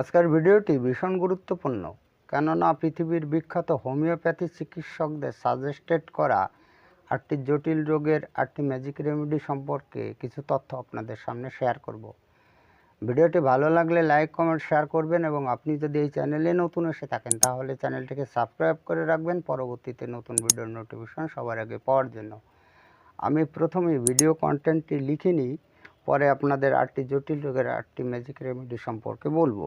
আজকের ভিডিওটি ভীষণ গুরুত্বপূর্ণ, কেননা পৃথিবীর বিখ্যাত হোমিওপ্যাথি চিকিৎসকদের সাজেস্টেড করা আটটি জটিল রোগের আটটি ম্যাজিক রেমেডি সম্পর্কে কিছু তথ্য আপনাদের সামনে শেয়ার করব। ভিডিওটি ভালো লাগলে লাইক কমেন্ট শেয়ার করবেন এবং আপনি যদি এই চ্যানেলে নতুন এসে থাকেন, তাহলে চ্যানেলটিকে সাবস্ক্রাইব করে রাখবেন, পরবর্তীতে নতুন ভিডিওর নোটিফিকেশন সবার আগে পাওয়ার জন্য। আমি প্রথমে ভিডিও কন্টেন্টটি লিখে নিই, পরে আপনাদের আটটি জটিল রোগের আটটি ম্যাজিক রেমেডি সম্পর্কে বলব।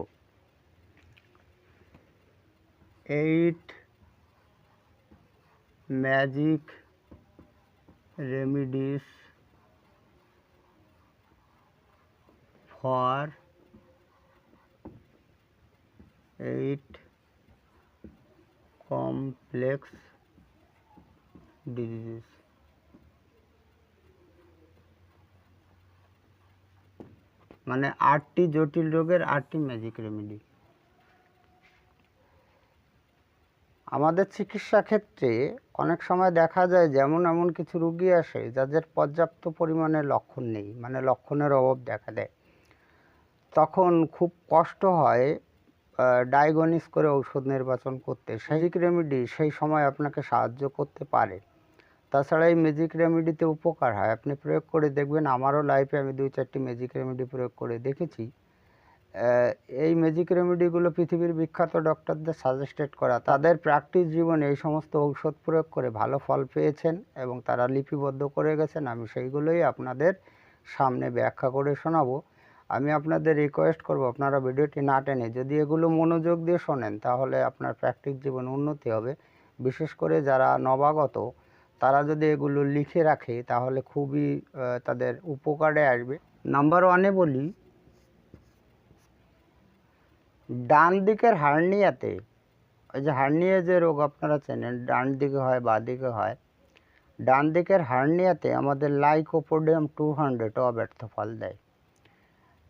Eight magic remedies for eight complex disease মানে আটটি জটিল রোগের আটটি ম্যাজিক রেমেডি আমাদের চিকিৎসা ক্ষেত্রে অনেক সময় দেখা যায় যেমন এমন কিছু রুগী আসে যাদের পর্যাপ্ত পরিমাণে লক্ষণ নেই মানে লক্ষণের অভাব দেখা দেয়। তখন খুব কষ্ট হয় ডায়াগনিস করে ঔষধ নির্বাচন করতে। ম্যাজিক রেমেডি সেই সময় আপনাকে সাহায্য করতে পারে। তাছাড়া এই ম্যাজিক রেমেডিতে উপকার হয়। আপনি প্রয়োগ করে দেখবেন, আমারও লাইফে আমি দুই চারটি ম্যাজিক রেমেডি প্রয়োগ করে দেখেছি। এই ম্যাজিক রেমেডিগুলো পৃথিবীর বিখ্যাত ডক্টরদের সাজেস্টেড করা। তাদের প্র্যাকটিস জীবনে এই সমস্ত ঔষধ প্রয়োগ করে ভালো ফল পেয়েছেন এবং তারা লিপিবদ্ধ করে গেছেন। আমি সেইগুলোই আপনাদের সামনে ব্যাখ্যা করে শোনাবো। আমি আপনাদের রিকোয়েস্ট করব, আপনারা ভিডিওটি না টেনে যদি এগুলো মনোযোগ দিয়ে শোনেন, তাহলে আপনার প্র্যাকটিস জীবন উন্নতি হবে। বিশেষ করে যারা নবাগত, তারা যদি এগুলো লিখে রাখে, তাহলে খুবই তাদের উপকারে আসবে। নাম্বার ওয়ানে বলি ডান দিকের হার্নিয়াতে, ওই যে হার্নিয়া যে রোগ আপনারা চেনেন, ডান দিকে হয়, বা দিকে হয়, ডান দিকের হার্নিয়াতে আমাদের লাইকোপোডিয়াম টু হান্ড্রেড অব্যর্থ ফল দেয়।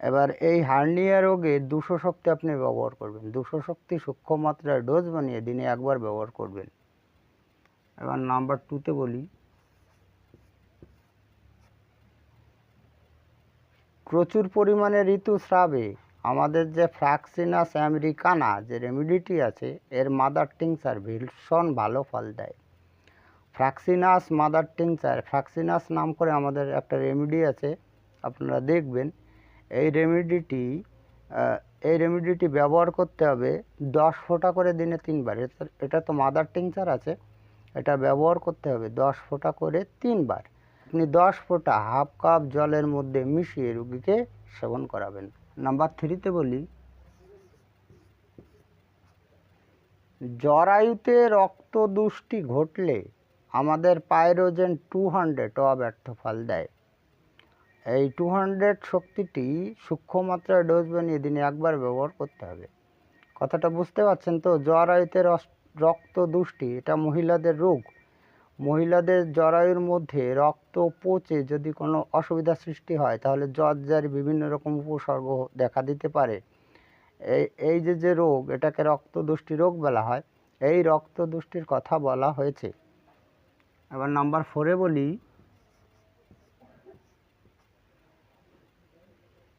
এবার এই হার্নিয়া রোগে দুশো শক্তি আপনি ব্যবহার করবেন, দুশো শক্তি সূক্ষ্ম মাত্রায় ডোজ বানিয়ে দিনে একবার ব্যবহার করবেন। এবার নাম্বার টুতে বলি। প্রচুর পরিমাণে ঋতুস্রাবে আমাদের যে ফ্র্যাক্সিনাস আমেরিকানা যে রেমিডিটি আছে, এর মাদার টিংচার ভীষণ ভালো ফল দেয়। ফ্র্যাক্সিনাস মাদার টিংচার ফ্র্যাক্সিনাস নাম করে আমাদের একটা রেমিডি আছে, আপনারা দেখবেন, এই রেমিডিটি এই রেমিডিটি ব্যবহার করতে হবে দশ ফোঁটা করে দিনে তিনবার। এটা তো মাদার টিংচার আছে, এটা ব্যবহার করতে হবে দশ ফোঁটা করে তিনবার। আপনি দশ ফোঁটা হাফ কাপ জলের মধ্যে মিশিয়ে রুগীকে সেবন করাবেন। নাম্বার থ্রিতে বলি, জরায়ুতে রক্তদুষ্টি ঘটলে আমাদের পাইরোজেন টু হান্ড্রেড অব্যর্থ ফল দেয়। এই টু হান্ড্রেড শক্তিটি সূক্ষ্ম মাত্রায় ডোজ বানিয়ে দিনে একবার ব্যবহার করতে হবে। কথাটা বুঝতে পারছেন তো? জরায়ুতে রস- রক্তদুষ্টি, এটা মহিলাদের রোগ। মহিলাদের জরায়ুর মধ্যে রক্ত পচে যদি কোনো অসুবিধা সৃষ্টি হয়, তাহলে জ্বর বিভিন্ন রকম উপসর্গ দেখা দিতে পারে। এই এই যে যে রোগ, এটাকে রক্তদুষ্টি রোগ বলা হয়। এই রক্তদুষ্টির কথা বলা হয়েছে। এবার নাম্বার ফোরে বলি,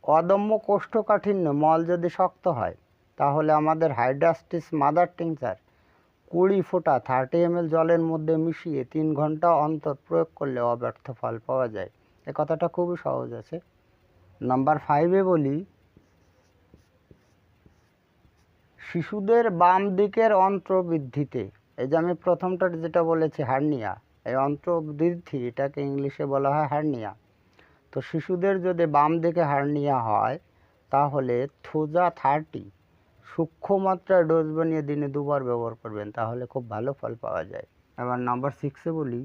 অদম্য কোষ্ঠকাঠিন্য মল যদি শক্ত হয়, তাহলে আমাদের হাইড্রাস্টিস মাদার টিংচার কুড়ি ফোঁটা থার্টি এম জলের মধ্যে মিশিয়ে তিন ঘণ্টা অন্তর প্রয়োগ করলে অব্যর্থ ফল পাওয়া যায়। এ কথাটা খুবই সহজ আছে। নাম্বার ফাইভে বলি, শিশুদের বাম দিকের অন্ত্র বৃদ্ধিতে এই যে আমি প্রথমটা যেটা বলেছি হার্নিয়া এই অন্ত্র বৃদ্ধি এটাকে ইংলিশে বলা হয় হার্নিয়া তো শিশুদের যদি বাম দিকে হার্নিয়া হয়, তাহলে থোজা থার্টি সূক্ষ্ম মাত্রায় ডোজ বানিয়ে দিনে দুবার ব্যবহার করবেন, তাহলে খুব ভালো ফল পাওয়া যায়। এবার নাম্বার সিক্সে বলি।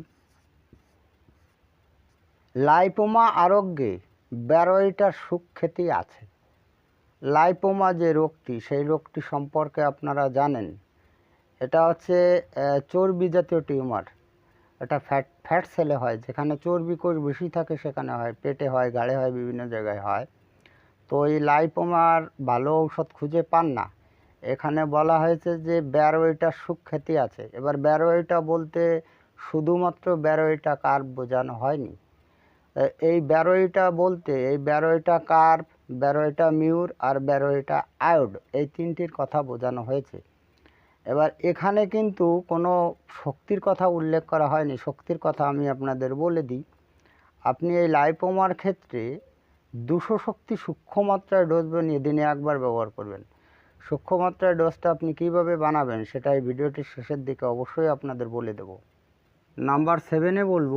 লাইপোমা আরোগ্যে ব্যারোইটার সুখ্যাতি আছে। লাইপোমা যে রোগটি, সেই রোগটি সম্পর্কে আপনারা জানেন। এটা হচ্ছে চর্বি জাতীয় টিউমার। এটা ফ্যাট ফ্যাট সেলে হয়, যেখানে চর্বি কোষ বেশি থাকে, সেখানে হয়, পেটে হয় গাড়ে হয়, বিভিন্ন জায়গায় হয়। তো এই লাইপোমার ভালো ঔষধ খুঁজে পান না। এখানে বলা হয়েছে যে ব্যারোইটার সুখ্যাতি আছে। এবার ব্যারোইটা বলতে শুধুমাত্র ব্যারোইটা কার্ভ বোঝানো হয়নি। এই ব্যারোইটা বলতে, এই ব্যারোইটা কার্ভ ব্যারোয়েটা মিউর আর ব্যারোয়েটা আয়োড, এই তিনটির কথা বোঝানো হয়েছে। এবার এখানে কিন্তু কোনো শক্তির কথা উল্লেখ করা হয়নি। শক্তির কথা আমি আপনাদের বলে দিই। আপনি এই লাইপোমার ক্ষেত্রে দুশো শক্তি সূক্ষ্ম মাত্রায় ডোজ বানিয়ে দিনে একবার ব্যবহার করবেন। সূক্ষ্ম মাত্রায় ডোজটা আপনি কীভাবে বানাবেন সেটা এই ভিডিওটির শেষের দিকে অবশ্যই আপনাদের বলে দেব। নাম্বার সেভেনে বলব,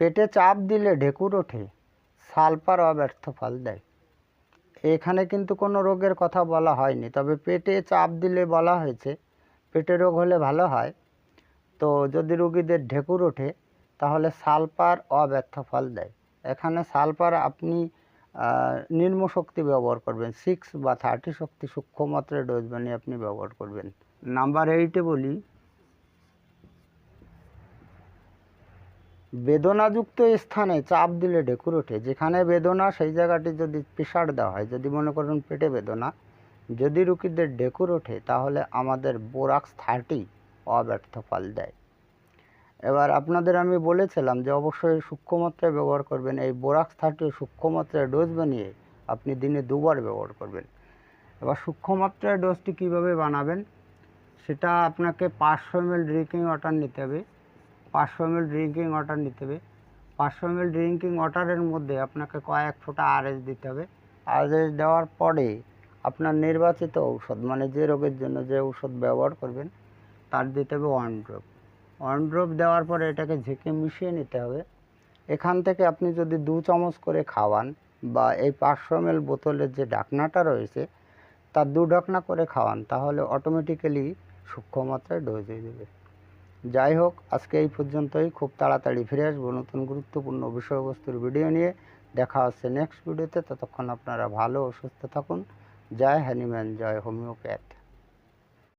পেটে চাপ দিলে ঢেকুর ওঠে, সালফার অব্যর্থ ফল দেয়। এখানে কিন্তু কোনো রোগের কথা বলা হয়নি, তবে পেটে চাপ দিলে বলা হয়েছে, পেটে রোগ হলে ভালো হয়। তো যদি রোগীদের ঢেকুর ওঠে, তাহলে সালফার অব্যর্থ ফল দেয়। এখানে সালফার আপনি নিম্ন শক্তি ব্যবহার করবেন সিক্স বা থার্টি শক্তি সূক্ষ্ম মাত্রায় ডোজ বানিয়ে আপনি ব্যবহার করবেন। নাম্বার এইটে বলি, বেদনাযুক্ত স্থানে চাপ দিলে ঢেকুর ওঠে। যেখানে বেদনা, সেই জায়গাটি যদি প্রেশার দেওয়া হয়, যদি মনে করেন পেটে বেদনা, যদি রুগীদের ঢেকুর ওঠে, তাহলে আমাদের বোরাক্স থার্টি অব্যর্থ ফল দেয়। এবার আপনাদের আমি বলেছিলাম যে অবশ্যই সূক্ষ্ম মাত্রায় ব্যবহার করবেন। এই বোরাক্স থার্টি সূক্ষ্ম মাত্রায় ডোজ বানিয়ে আপনি দিনে দুবার ব্যবহার করবেন। এবার সূক্ষ্ম মাত্রায় ডোজটি কীভাবে বানাবেন? সেটা আপনাকে পাঁচশো এমএল ড্রিঙ্কিং ওয়াটার নিতে হবে। পাঁচশো এমএল ড্রিঙ্কিং ওয়াটার নিতে হবে। পাঁচশো এমএল ড্রিঙ্কিং ওয়াটারের মধ্যে আপনাকে কয়েক ফোঁটা আরএস দিতে হবে। আরএস দেওয়ার পরে আপনার নির্বাচিত ঔষধ মানে যে রোগের জন্য যে ঔষধ ব্যবহার করবেন, তার দিতে হবে ওয়ান ড্রপ ওয়ান ড্রপ দেওয়ার পরে এটাকে ঝেঁকে মিশিয়ে নিতে হবে। এখান থেকে আপনি যদি দু চামচ করে খাওয়ান বা এই পাঁচশো এমএল বোতলের যে ঢাকনাটা রয়েছে, তার দু ঢাকনা করে খাওয়ান, তাহলে অটোমেটিক্যালি সূক্ষ্ম মাত্রায় ডোজ হয়ে যাবে। যাই হোক, আজকে এই পর্যন্তই। খুব তাড়াতাড়ি ফিরে আসব নতুন গুরুত্বপূর্ণ বিষয়বস্তুর ভিডিও নিয়ে। দেখা হচ্ছে নেক্সট ভিডিওতে ততক্ষণ আপনারা ভালো ও সুস্থ থাকুন। জয় হ্যানিম্যান জয় হোমিওপ্যাথ।